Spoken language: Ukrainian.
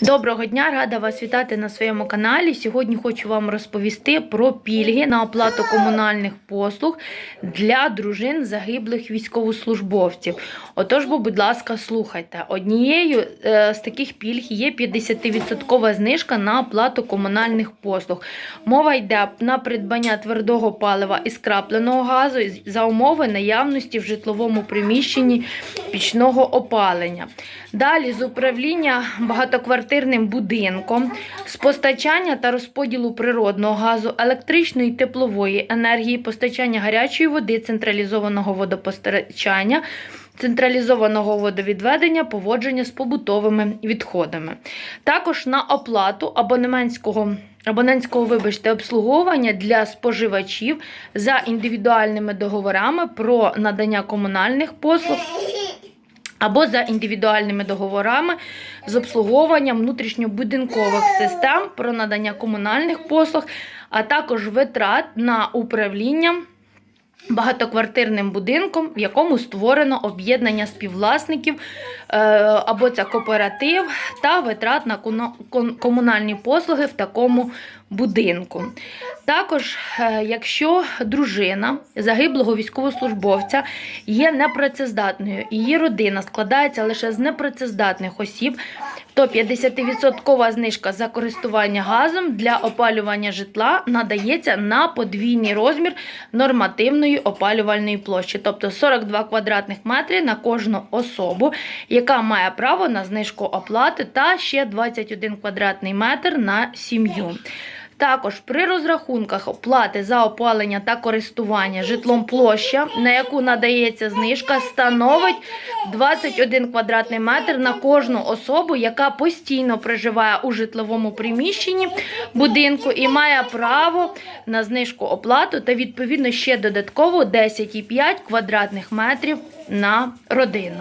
Доброго дня, рада вас вітати на своєму каналі. Сьогодні хочу вам розповісти про пільги на оплату комунальних послуг для дружин загиблих військовослужбовців. Отож, бо, будь ласка, слухайте. Однією е, з таких пільг є 50% знижка на оплату комунальних послуг. Мова йде на придбання твердого палива і скрапленого газу за умови наявності в житловому приміщенні пічного опалення. Далі з управління багатоквартирним будинком, з постачання та розподілу природного газу, електричної і теплової енергії, постачання гарячої води, централізованого водопостачання. Централізованого водовідведення, поводження з побутовими відходами. Також на оплату абонементського, абонентського вибачте, обслуговування для споживачів за індивідуальними договорами про надання комунальних послуг або за індивідуальними договорами з обслуговуванням внутрішньобудинкових систем про надання комунальних послуг, а також витрат на управління багатоквартирним будинком, в якому створено об'єднання співвласників е, або це кооператив та витрат на комунальні послуги в такому будинку. Також, е, якщо дружина загиблого військовослужбовця є непрацездатною, її родина складається лише з непрацездатних осіб, то 50% знижка за користування газом для опалювання житла надається на подвійний розмір нормативної опалювальної площі, тобто 42 квадратних метри на кожну особу, яка має право на знижку оплати, та ще 21 квадратний метр на сім'ю. Також при розрахунках оплати за опалення та користування житлом площа, на яку надається знижка, становить 21 квадратний метр на кожну особу, яка постійно проживає у житловому приміщенні будинку і має право на знижку оплату та відповідно ще додатково 10,5 квадратних метрів на родину.